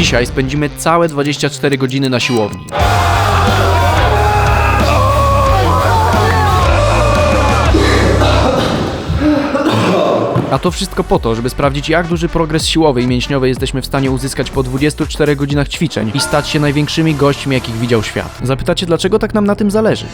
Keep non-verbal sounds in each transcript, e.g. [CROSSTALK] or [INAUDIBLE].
Dzisiaj spędzimy całe 24 godziny na siłowni. A to wszystko po to, żeby sprawdzić, jak duży progres siłowy i mięśniowy jesteśmy w stanie uzyskać po 24 godzinach ćwiczeń i stać się największymi gośćmi, jakich widział świat. Zapytacie, dlaczego tak nam na tym zależy?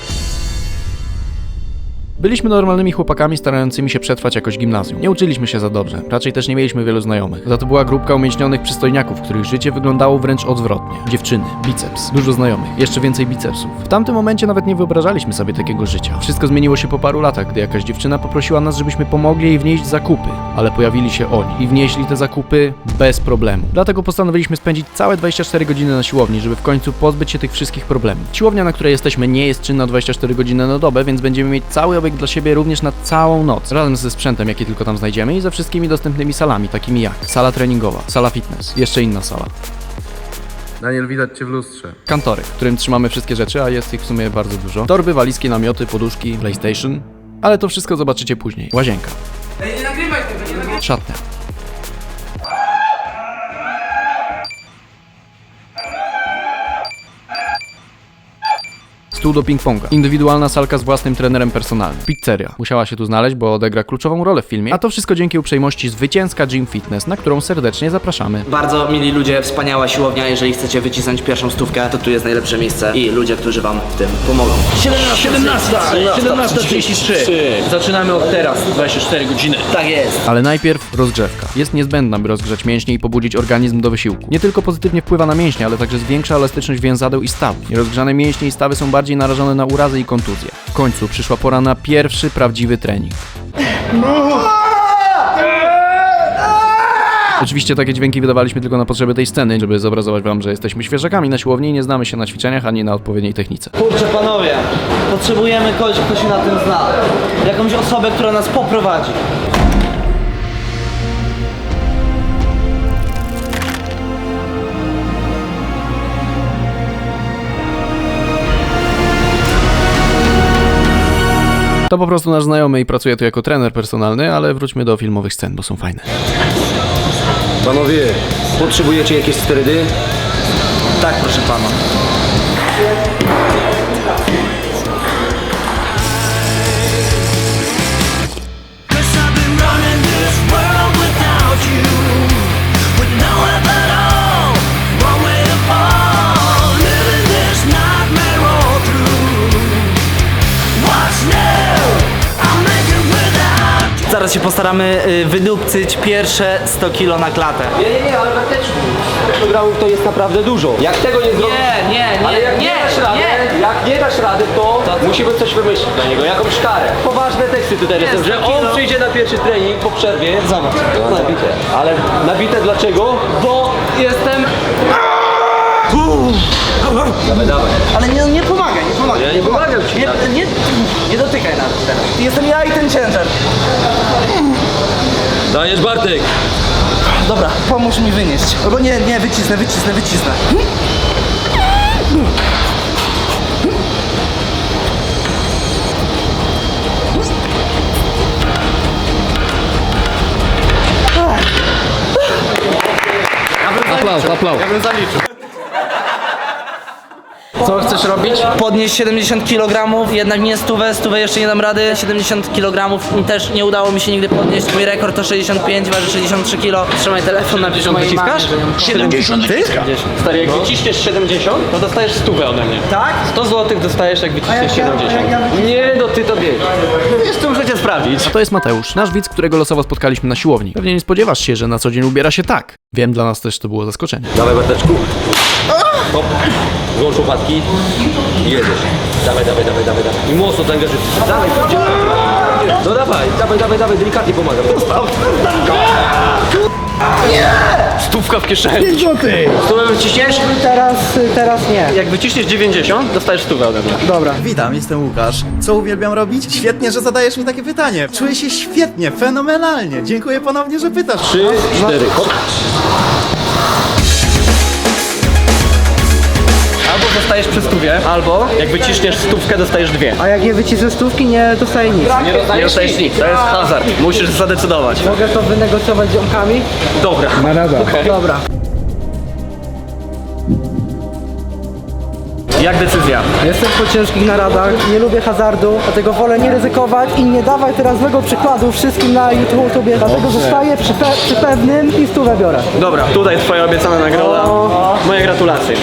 Byliśmy normalnymi chłopakami starającymi się przetrwać jakoś gimnazjum. Nie uczyliśmy się za dobrze, raczej też nie mieliśmy wielu znajomych. Za to była grupka umięśnionych przystojniaków, których życie wyglądało wręcz odwrotnie. Dziewczyny, biceps, dużo znajomych, jeszcze więcej bicepsów. W tamtym momencie nawet nie wyobrażaliśmy sobie takiego życia. Wszystko zmieniło się po paru latach, gdy jakaś dziewczyna poprosiła nas, żebyśmy pomogli jej wnieść zakupy. Ale pojawili się oni i wnieśli te zakupy bez problemu. Dlatego postanowiliśmy spędzić całe 24 godziny na siłowni, żeby w końcu pozbyć się tych wszystkich problemów. Siłownia, na której jesteśmy, nie jest czynna 24 godziny na dobę, więc będziemy mieć cały dla siebie również na całą noc, razem ze sprzętem, jaki tylko tam znajdziemy i ze wszystkimi dostępnymi salami, takimi jak sala treningowa, sala fitness, jeszcze inna sala. Daniel, widać cię w lustrze. Kantory, w którym trzymamy wszystkie rzeczy, a jest ich w sumie bardzo dużo. Torby, walizki, namioty, poduszki, PlayStation. Ale to wszystko zobaczycie później. Łazienka. Szatnia. Stół do ping-ponga. Indywidualna salka z własnym trenerem personalnym. Pizzeria. Musiała się tu znaleźć, bo odegra kluczową rolę w filmie. A to wszystko dzięki uprzejmości Zwycięska Gym Fitness, na którą serdecznie zapraszamy. Bardzo mili ludzie, wspaniała siłownia. Jeżeli chcecie wycisnąć pierwszą stówkę, to tu jest najlepsze miejsce i ludzie, którzy wam w tym pomogą. 17, 17.33. Zaczynamy od teraz, 24 godziny. Tak jest. Ale najpierw rozgrzewka. Jest niezbędna, by rozgrzać mięśnie i pobudzić organizm do wysiłku. Nie tylko pozytywnie wpływa na mięśnie, ale także zwiększa elastyczność więzadeł i stawów. Rozgrzane mięśnie i stawy są bardziej narażone na urazy i kontuzje. W końcu przyszła pora na pierwszy prawdziwy trening. Oczywiście takie dźwięki wydawaliśmy tylko na potrzeby tej sceny, żeby zobrazować wam, że jesteśmy świeżakami na siłowni i nie znamy się na ćwiczeniach ani na odpowiedniej technice. Kurczę panowie, potrzebujemy kogoś, kto się na tym zna. Jakąś osobę, która nas poprowadzi. To po prostu nasz znajomy i pracuje tu jako trener personalny, ale wróćmy do filmowych scen, bo są fajne. Panowie, potrzebujecie jakieś sterydy? Tak, proszę pana. Zaraz się postaramy y, wydupcyć pierwsze 100 kilo na klatę. Nie, nie, nie, ale faktycznie. Programów to jest naprawdę dużo. Jak tego nie zrobisz... Nie, nie, nie, Ale jak nie, nie, dasz rady, nie. jak nie dasz rady, to, musimy coś wymyślić dla niego, jakąś karę. Poważne teksty tutaj są, że on przyjdzie na pierwszy trening po przerwie. Zobacz. Nabite. Ale nabite dlaczego? Bo jestem... Dawaj, dawaj. Ale nie, nie pomagaj, nie pomagaj. Ja nie pomagam ci. Nie, nie, nie dotykaj nawet teraz. Jestem ja i ten ciężar. Dajesz Bartek. Dobra, pomóż mi wynieść. Albo nie, nie, wycisnę, wycisnę, wycisnę. Aplauz, aplauz. Co chcesz robić? Podnieść 70 kg, jednak nie stówę, stówę jeszcze nie dam rady. 70 kg też nie udało mi się nigdy podnieść. Mój rekord to 65, waży 63 kg. Trzymaj telefon, mamie, że ją- 70 Ty? Stary, jak wyciśniesz 70, to dostajesz stówę ode mnie. Tak? 100 zł dostajesz, jak wyciśniesz 70. Nie, no ty to wiesz. Jeszcze muszę cię sprawdzić. A to jest Mateusz, nasz widz, którego losowo spotkaliśmy na siłowni. Pewnie nie spodziewasz się, że na co dzień ubiera się tak. Wiem, dla nas też to było zaskoczenie. Dawaj Barteczku. Hop. Złącz łopatki i jedziesz. Dawaj, dawaj, dawaj, dawaj, dawaj. I mocno to angażuj. Dawaj, pójdzie. No dawaj, dawaj, dawaj, dawaj, delikatnie pomagam. Stówka w kieszeni. Stówę wyciśniesz? Teraz, teraz nie. Jak wyciśniesz 90, dostajesz stówę ode mnie. Dobra. Witam, jestem Łukasz. Co uwielbiam robić? Świetnie, że zadajesz mi takie pytanie. Czuję się świetnie, fenomenalnie. Dziękuję ponownie, że pytasz. Trzy, cztery, hop. Albo dostajesz przy stówie, albo jak wyciśniesz stówkę, dostajesz dwie. A jak nie wycisnę stówki, nie dostaję nic. Nie dostajesz nic, to jest hazard. Musisz zadecydować. Mogę to wynegocjować z ziomkami? Dobra. Dobra. Jak decyzja? Jestem po ciężkich naradach, nie lubię hazardu, dlatego wolę nie ryzykować i nie dawaj teraz złego przykładu wszystkim na YouTubie, dlatego zostaję przy, pe przy pewnym i stówę biorę. Dobra, tutaj twoja obiecana nagroda. Moje gratulacje.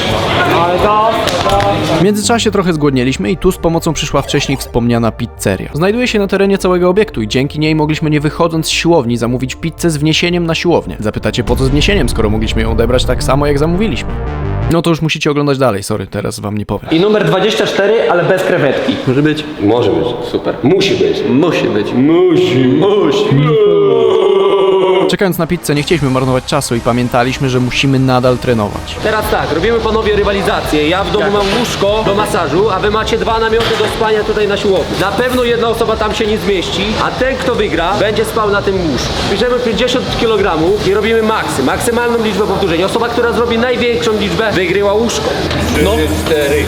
W międzyczasie trochę zgłodnieliśmy i tu z pomocą przyszła wcześniej wspomniana pizzeria. Znajduje się na terenie całego obiektu i dzięki niej mogliśmy nie wychodząc z siłowni zamówić pizzę z wniesieniem na siłownię. Zapytacie po co z wniesieniem, skoro mogliśmy ją odebrać tak samo jak zamówiliśmy. No to już musicie oglądać dalej, sorry, teraz wam nie powiem. I numer 24, ale bez krewetki. Może być? Może być, super. Musi być. Musi być. Musi, musi. Czekając na pizzę nie chcieliśmy marnować czasu i pamiętaliśmy, że musimy nadal trenować. Teraz tak, robimy panowie rywalizację. Ja w domu mam łóżko do masażu, a wy macie dwa namioty do spania tutaj na siłowni. Na pewno jedna osoba tam się nie zmieści, a ten kto wygra będzie spał na tym łóżku. Bierzemy 50 kg i robimy maksy, maksymalną liczbę powtórzeń. Osoba, która zrobi największą liczbę wygryła łóżko. No. Cztery.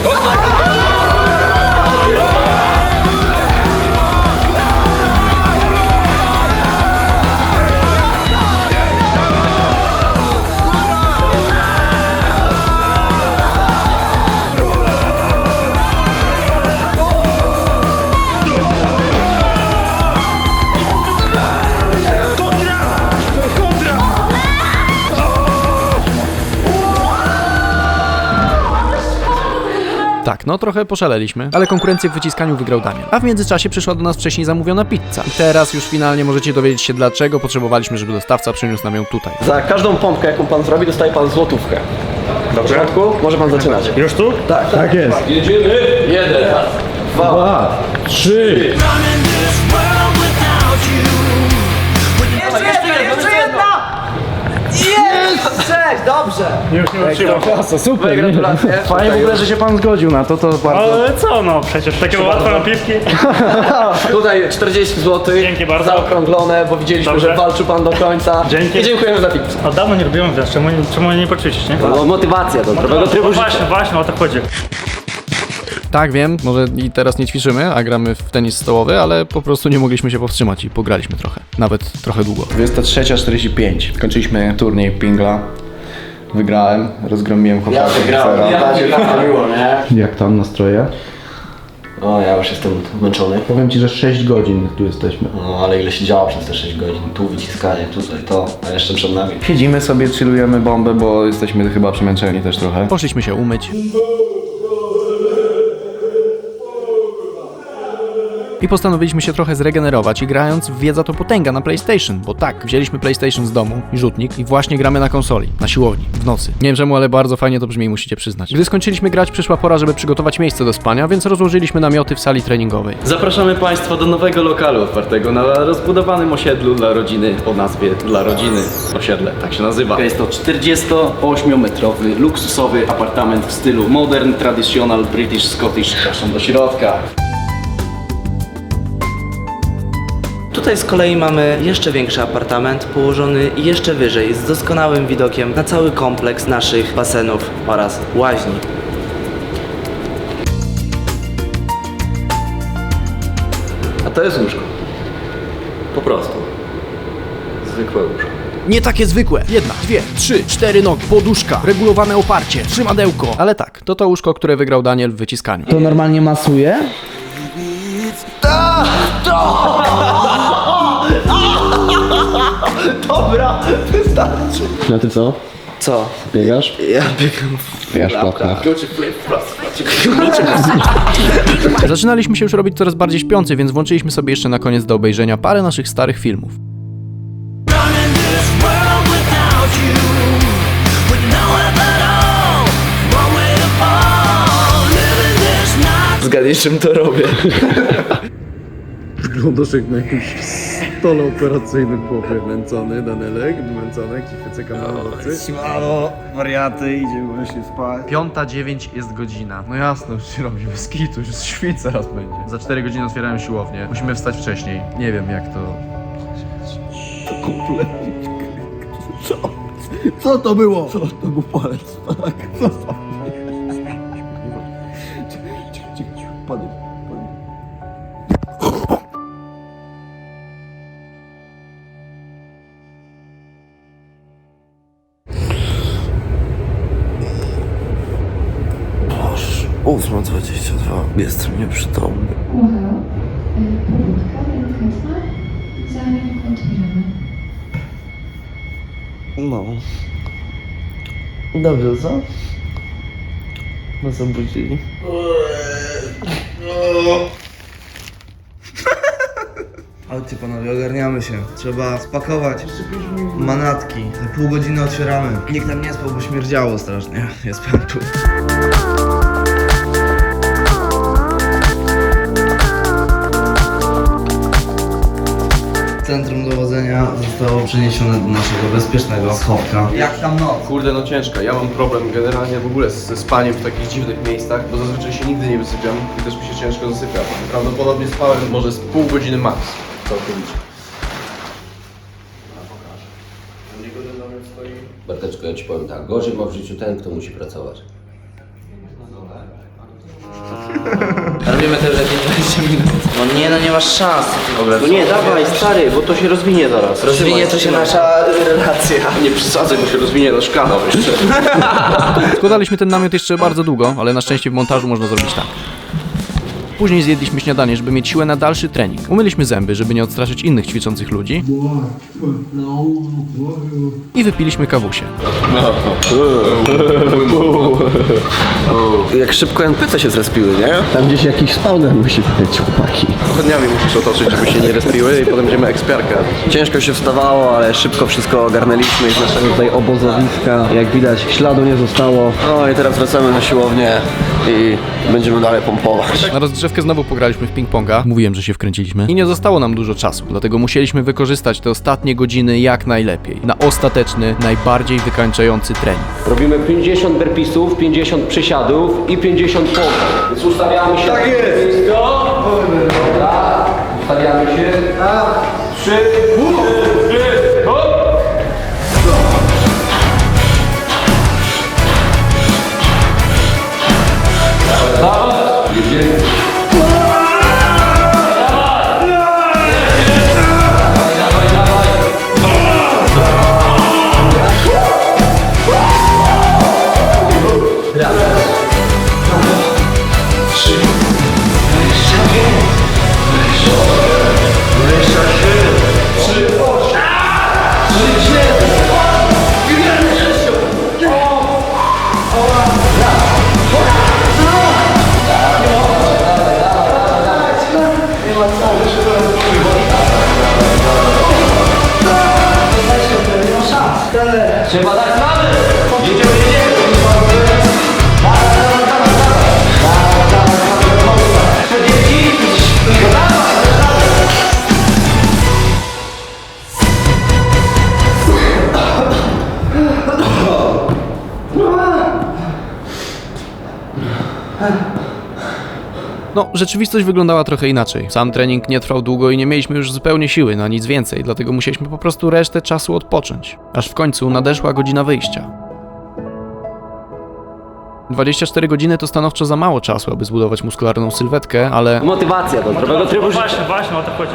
Tak, no trochę poszaleliśmy, ale konkurencję w wyciskaniu wygrał Daniel. A w międzyczasie przyszła do nas wcześniej zamówiona pizza. I teraz już finalnie możecie dowiedzieć się dlaczego potrzebowaliśmy, żeby dostawca przyniósł nam ją tutaj. Za każdą pompkę, jaką pan zrobi, dostaje pan złotówkę. Dobrze. W porządku? Może pan zaczynać. Już tu? Jedziemy. Jeden. Running this world Cześć, dobrze! Już nie uczyło. Moje gratulacje. [LAUGHS] Fajnie w ogóle, że się pan zgodził na to, to bardzo... Ale co no, przecież takie łatwe napiwki. [LAUGHS] Tutaj 40 zł. Dzięki bardzo. Zaokrąglone, bo widzieliśmy, Dobrze. że walczył pan do końca. Dzięki. I dziękujemy za pizzę. Od dawno nie robiłem teraz, czemu, czemu nie poczuć, nie? No, motywacja do zdrowego trybu No życia. właśnie, właśnie o to chodzi. Tak, wiem, może i teraz nie ćwiczymy, a gramy w tenis stołowy, ale po prostu nie mogliśmy się powstrzymać i pograliśmy trochę. Nawet trochę długo. 23.45. Kończyliśmy turniej Pingla. Wygrałem, rozgromiłem chłopaka. Jak tam nastroje? O, ja już jestem zmęczony. Powiem ci, że 6 godzin tu jesteśmy. No, ale ile się działo przez te 6 godzin. Tu wyciskanie, tutaj to, a jeszcze przed nami. Siedzimy sobie, chillujemy bombę, bo jesteśmy chyba przemęczeni też trochę. Poszliśmy się umyć. I postanowiliśmy się trochę zregenerować i grając w wiedza to potęga na PlayStation, bo tak, wzięliśmy PlayStation z domu i rzutnik i właśnie gramy na konsoli, na siłowni, w nocy. Nie wiem czemu, ale bardzo fajnie to brzmi, musicie przyznać. Gdy skończyliśmy grać, przyszła pora, żeby przygotować miejsce do spania, więc rozłożyliśmy namioty w sali treningowej. Zapraszamy Państwa do nowego lokalu otwartego na rozbudowanym osiedlu dla rodziny o nazwie Dla Rodziny Osiedle, tak się nazywa. Jest to 48-metrowy, luksusowy apartament w stylu modern, traditional, british, scottish. Zapraszam do środka. Tutaj z kolei mamy jeszcze większy apartament, położony jeszcze wyżej, z doskonałym widokiem na cały kompleks naszych basenów oraz łaźni. A to jest łóżko. Po prostu. Zwykłe łóżko. Nie takie zwykłe. Jedna, dwie, trzy, cztery nogi, poduszka, regulowane oparcie, trzymadełko. Ale tak, to to łóżko, które wygrał Daniel w wyciskaniu. To normalnie masuje? No ty co? Co? Biegasz? Ja biegam Biegasz w klapkach. [LAUGHS] Zaczynaliśmy się już robić coraz bardziej śpiący, więc włączyliśmy sobie jeszcze na koniec do obejrzenia parę naszych starych filmów. Zgadnij, czym to robię. [LAUGHS] Wyglądasz jak na jakimś stole operacyjnym chłopie. Męcony, Danelek, męcony, ci chwycy kamerowy. Siemano, wariaty, idziemy właśnie spać. Piąta dziewięć jest godzina. No jasno, już się robi bez kitu, już świt zaraz będzie. Za 4 godziny otwierają siłownię. Musimy wstać wcześniej. Nie wiem jak to... Co to było? Co to był palec? Tak, co Jestem nieprzytomny. Halo, y, pobudka delikatna, zanim otwieramy. No. Dobrze, co? Nas obudzili. [LAUGHS] Chodźcie panowie, ogarniamy się. Trzeba spakować manatki. Za pół godziny otwieramy. Nikt tam nie spał, bo śmierdziało strasznie. Jest pan Centrum dowodzenia zostało przeniesione do naszego bezpiecznego schowka. Jak tam noc? Kurde, no ciężka. Ja mam problem generalnie w ogóle ze spaniem w takich dziwnych miejscach, bo zazwyczaj się nigdy nie wysypiam i też mi się ciężko zasypia. Prawdopodobnie spałem może z pół godziny max. Całkowicie. Barteczko, ja ci powiem tak, gorzej ma w życiu ten, kto musi pracować. Robimy też lepiej 20 minut. No nie, no nie masz szans. No nie, dawaj, stary, bo to się rozwinie zaraz. Rozwinie to się nasza relacja. [LAUGHS] Nie przesadzaj, bo się rozwinie na szklano jeszcze. [LAUGHS] Składaliśmy ten namiot jeszcze bardzo długo, ale na szczęście w montażu można zrobić tak. Później zjedliśmy śniadanie, żeby mieć siłę na dalszy trening. Umyliśmy zęby, żeby nie odstraszyć innych ćwiczących ludzi. I wypiliśmy kawusie. Jak szybko NPC się zrespiły, nie? Tam gdzieś jakiś spawner musi być, chłopaki. Pochodniami musisz otoczyć, żeby się nie respiły i potem będziemy ekspiarka. Ciężko się wstawało, ale szybko wszystko ogarnęliśmy z naszego tutaj obozowiska. Jak widać, śladu nie zostało. No i teraz wracamy na siłownię i będziemy dalej pompować. Na rozgrzewkę znowu pograliśmy w ping-ponga. Mówiłem, że się wkręciliśmy. I nie zostało nam dużo czasu, dlatego musieliśmy wykorzystać te ostatnie godziny jak najlepiej. Na ostateczny, najbardziej wykańczający trening. Robimy 50 burpeesów, 50 przysiadów i 50 pompek. Więc ustawiamy się. Tak jest! Dobra, ustawiamy się. Trzy, Trzeba dać radę! Jedziemy, jedziemy! No, rzeczywistość wyglądała trochę inaczej. Sam trening nie trwał długo i nie mieliśmy już zupełnie siły na nic więcej, dlatego musieliśmy po prostu resztę czasu odpocząć. Aż w końcu nadeszła godzina wyjścia. 24 godziny to stanowczo za mało czasu, aby zbudować muskularną sylwetkę, ale Motywacja do zdrowego trybu życia. Właśnie, właśnie o to chodzi.